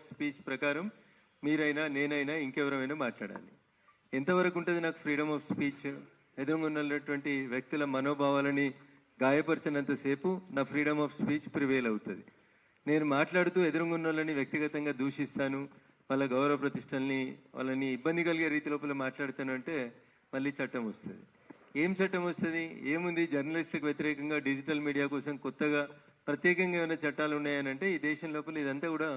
Of speech ప్రకారం మీరైనా నేనైనా ఇంకెవరైనా మాట్లాడాలి. ఎంతవరకు ఉంటుంది నాకు ఫ్రీడమ్ ఆఫ్ స్పీచ్ ఎదురుగున్నటువంటి వ్యక్తుల మనోభావాలని గాయపరిచినంతసేపు నా ఫ్రీడమ్ ఆఫ్ స్పీచ్ ప్రివేల్ అవుతుంది. నేను మాట్లాడుతూ ఎదురుగా ఉన్న వాళ్ళని వ్యక్తిగతంగా దూషిస్తాను వాళ్ళ గౌరవ ప్రతిష్టల్ని వాళ్ళని ఇబ్బంది కలిగే రీతి లోపల మాట్లాడతాను అంటే మళ్ళీ చట్టం వస్తుంది. ఏం చట్టం వస్తుంది? ఏముంది? జర్నలిస్టులకు వ్యతిరేకంగా డిజిటల్ మీడియా కోసం కొత్తగా ప్రత్యేకంగా ఏమైనా చట్టాలు ఉన్నాయని అంటే ఈ దేశం లోపల ఇదంతా కూడా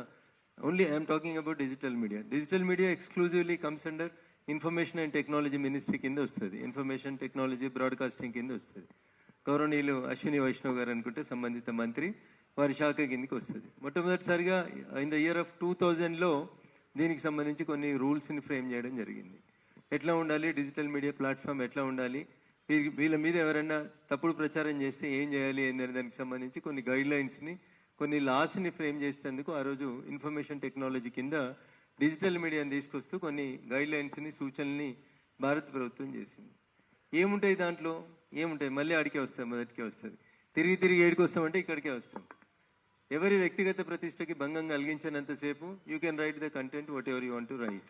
only I'm talking about digital media digital media exclusively comes under information and technology ministry కింద వస్తుంది. ఇన్ఫర్మేషన్ టెక్నాలజీ బ్రాడ్కాస్టింగ్ కింద వస్తుంది. గౌరవనీయులు అశ్విని వైష్ణవ్ గారు అనుకుంటే సంబంధిత మంత్రి వారి శాఖ కిందకి వస్తుంది. మొట్టమొదటిసారిగా in the year of two లో దీనికి సంబంధించి కొన్ని రూల్స్ని ఫ్రేమ్ చేయడం జరిగింది. ఎట్లా ఉండాలి? డిజిటల్ మీడియా ప్లాట్ఫామ్ ఎట్లా ఉండాలి? వీళ్ళ మీద ఎవరైనా తప్పుడు ప్రచారం చేస్తే ఏం చేయాలి? అనే దానికి సంబంధించి కొన్ని గైడ్ లైన్స్ని కొన్ని లాస్ని ఫ్రేమ్ చేసేందుకు ఆ రోజు ఇన్ఫర్మేషన్ టెక్నాలజీ కింద డిజిటల్ మీడియాని తీసుకొస్తూ కొన్ని గైడ్ లైన్స్ని సూచనల్ని భారత ప్రభుత్వం చేసింది. ఏముంటాయి దాంట్లో? ఏముంటాయి? మళ్ళీ ఆడికే వస్తాయి మొదటికే వస్తుంది తిరిగి తిరిగి ఏడికి వస్తామంటే ఇక్కడికే వస్తాం. ఎవరి వ్యక్తిగత ప్రతిష్టకి భంగం కలిగించినంతసేపు you can write the content whatever you want to write.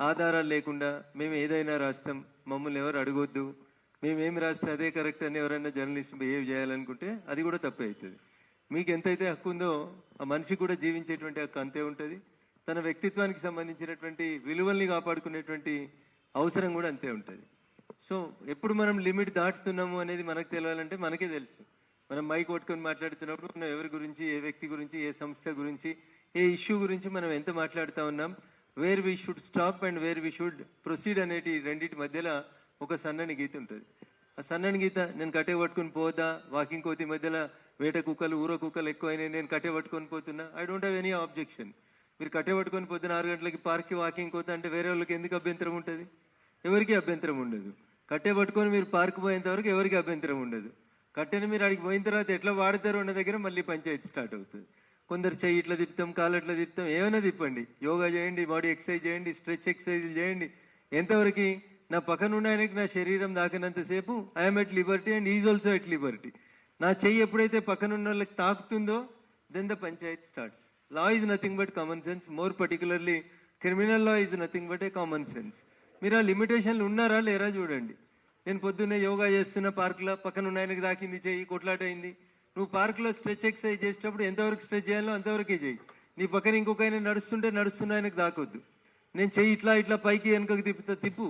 ఆధారాలు లేకుండా మేము ఏదైనా రాస్తాం మమ్మల్ని ఎవరు అడగొద్దు. మేము ఏమి రాస్తే అదే కరెక్ట్ అని ఎవరైనా జర్నలిస్ట్ బిహేవ్ చేయాలనుకుంటే అది కూడా తప్పే అవుతుంది మీకు ఎంతైతే హక్కు ఉందో ఆ మనిషి కూడా జీవించేటువంటి హక్కు అంతే ఉంటుంది. తన వ్యక్తిత్వానికి సంబంధించినటువంటి విలువల్ని కాపాడుకునేటువంటి అవసరం కూడా అంతే ఉంటుంది. సో ఎప్పుడు మనం లిమిట్ దాటుతున్నాము అనేది మనకు తెలియాలంటే మనకే తెలుసు. మనం మైక్ పట్టుకొని మాట్లాడుతున్నప్పుడు మనం ఎవరి గురించి ఏ వ్యక్తి గురించి ఏ సంస్థ గురించి ఏ ఇష్యూ గురించి మనం ఎంత మాట్లాడుతూ ఉన్నాం where we should stop and where we should proceed అనేటి రెండింటి మధ్యలో ఒక సన్నని గీత ఉంటుంది. ఆ సన్నని గీత నేను కట్టే పట్టుకుని పోదా వాకింగ్ కోతి మధ్యలో వేట కుక్కలు ఊర కుక్కలు ఎక్కువైనాయి నేను కట్టే పట్టుకొని పోతున్నా. I don't have any objection మీరు కట్టే పట్టుకొని పొద్దున ఆరు గంటలకి పార్క్కి వాకింగ్ పోతా అంటే వేరే వాళ్ళకి ఎందుకు అభ్యంతరం ఉంటుంది? ఎవరికి అభ్యంతరం ఉండదు. కట్టె పట్టుకొని మీరు పార్క్ పోయేంత వరకు ఎవరికి అభ్యంతరం ఉండదు. కట్టెని మీరు అడిగి పోయిన తర్వాత ఎట్లా వాడతారో ఉన్న దగ్గర మళ్ళీ పంచాయతీ స్టార్ట్ అవుతుంది. కొందరు చెయ్యి ఇట్లా తిప్పుతాం కాలు ఇట్లా తిప్పుతాం ఏమైనా తిప్పండి. యోగా చేయండి బాడీ ఎక్సర్సైజ్ చేయండి స్ట్రెచ్ ఎక్సర్సైజ్ చేయండి. ఎంతవరకు నా పక్కన ఉన్న ఆయనకి నా శరీరం దాకినంతసేపు I'm at liberty and is also at liberty నా చెయ్యి ఎప్పుడైతే పక్కన ఉన్న వాళ్ళకి తాకుతుందో then the panchayat starts law is nothing but common sense more particularly criminal law is nothing but a common sense మీరు ఆ లిమిటేషన్లు ఉన్నారా లేరా చూడండి. నేను పొద్దున్నే యోగా చేస్తున్న పార్క్లో పక్కన ఉన్న ఆయనకి దాకింది చెయ్యి కొట్లాటైంది. నువ్వు పార్క్లో స్ట్రెచ్ ఎక్సర్సైజ్ చేసేటప్పుడు ఎంతవరకు స్ట్రెచ్ చేయాలో అంతవరకే చెయ్యి. నీ పక్కన ఇంకొక ఆయన నడుస్తుంటే నడుస్తున్న ఆయనకు దాకొద్దు నేను చెయ్యి ఇట్లా ఇట్లా పైకి వెనుకకు తిప్పుతా తిప్పు.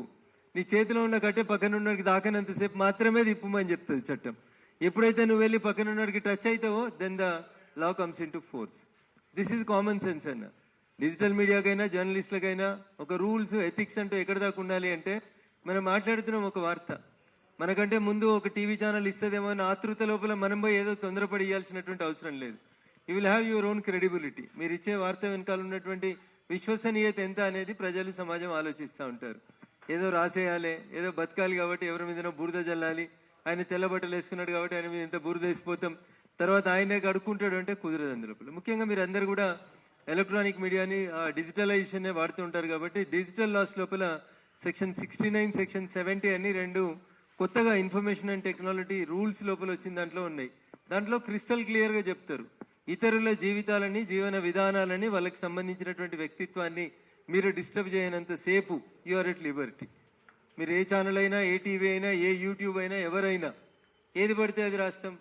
నీ చేతిలో ఉన్న కట్టే పక్కన ఉన్నకి దాకనంతసేపు మాత్రమే తిప్పుమని చెప్తుంది చట్టం. ఎప్పుడైతే నువ్వు వెళ్ళి పక్కన ఉన్నడికి touch అవుతావో then the law comes into force this is common sense అన్న. డిజిటల్ మీడియాకైనా జర్నలిస్టులకైనా ఒక రూల్స్ ఎథిక్స్ అంటూ ఎక్కడ దాకా ఉండాలి అంటే మనం మాట్లాడుతున్నాం ఒక వార్త. మనకంటే ముందు ఒక టీవీ ఛానల్ ఇస్తుందేమో అని ఆతృత లోపల మనం పోయి ఏదో తొందరపడి ఇవ్వాల్సినటువంటి అవసరం లేదు. You will have your own credibility మీరు ఇచ్చే వార్త వెనకాల ఉన్నటువంటి విశ్వసనీయత ఎంత అనేది ప్రజలు సమాజం ఆలోచిస్తూ ఉంటారు. ఏదో రాసేయాలి ఏదో బతకాలి కాబట్టి ఎవరి మీదనో బురద జల్లాలి ఆయన తెల్ల బట్టలు వేసుకున్నాడు కాబట్టి ఆయన మీద ఎంత బురద వేసిపోతాం. తర్వాత ఆయనే కడుక్కుంటాడు అంటే కుదరదు అందులో. ముఖ్యంగా మీరు అందరు కూడా ఎలక్ట్రానిక్ మీడియాని డిజిటలైజేషన్ వాడుతూ ఉంటారు కాబట్టి డిజిటల్ లాస్ లోపల section sixty nine section seventy అని రెండు కొత్తగా ఇన్ఫర్మేషన్ అండ్ టెక్నాలజీ రూల్స్ లోపల వచ్చిన దాంట్లో ఉన్నాయి. దాంట్లో క్రిస్టల్ క్లియర్గా చెప్తారు. ఇతరుల జీవితాలని జీవన విధానాలని వాళ్ళకి సంబంధించినటువంటి వ్యక్తిత్వాన్ని మీరు డిస్టర్బ్ చేయనంత సేపు యు ఆర్ ఎట్ లిబర్టీ. మీరు ఏ ఛానల్ అయినా ఏ టీవీ అయినా ఏ యూట్యూబ్ అయినా ఎవరైనా ఏది పడితే అది రాస్తాం.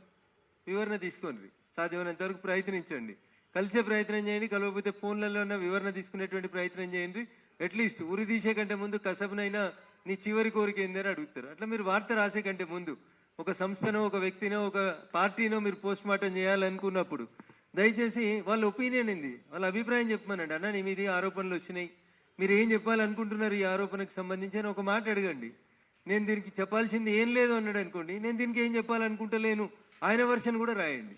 వివరణ తీసుకోండి. సాధ్యమైనంత వరకు ప్రయత్నించండి. కలిసే ప్రయత్నం చేయండి కలవకపోతే ఫోన్లలో ఉన్న వివరణ తీసుకునేటువంటి ప్రయత్నం చేయండి. అట్లీస్ట్ ఉరి తీసే కంటే ముందు కసబనైనా నీ చివరి కోరిక ఏందని అడుగుతారు. అట్లా మీరు వార్త రాసే కంటే ముందు ఒక సంస్థనో ఒక వ్యక్తినో ఒక పార్టీనో మీరు పోస్ట్ మార్టం చేయాలనుకున్నప్పుడు దయచేసి వాళ్ళ ఒపీనియన్ ఏంది? వాళ్ళ అభిప్రాయం చెప్పమనండి. అన్న నీ మీద ఆరోపణలు వచ్చినాయి. మీరు ఏం చెప్పాలనుకుంటున్నారు ఈ ఆరోపణకు సంబంధించి అని ఒక మాట అడగండి. నేను దీనికి చెప్పాల్సింది ఏం లేదు అన్నాడు అనుకోండి. నేను దీనికి ఏం చెప్పాలనుకుంటలేను. ఆయన వర్షన్ కూడా రాయండి.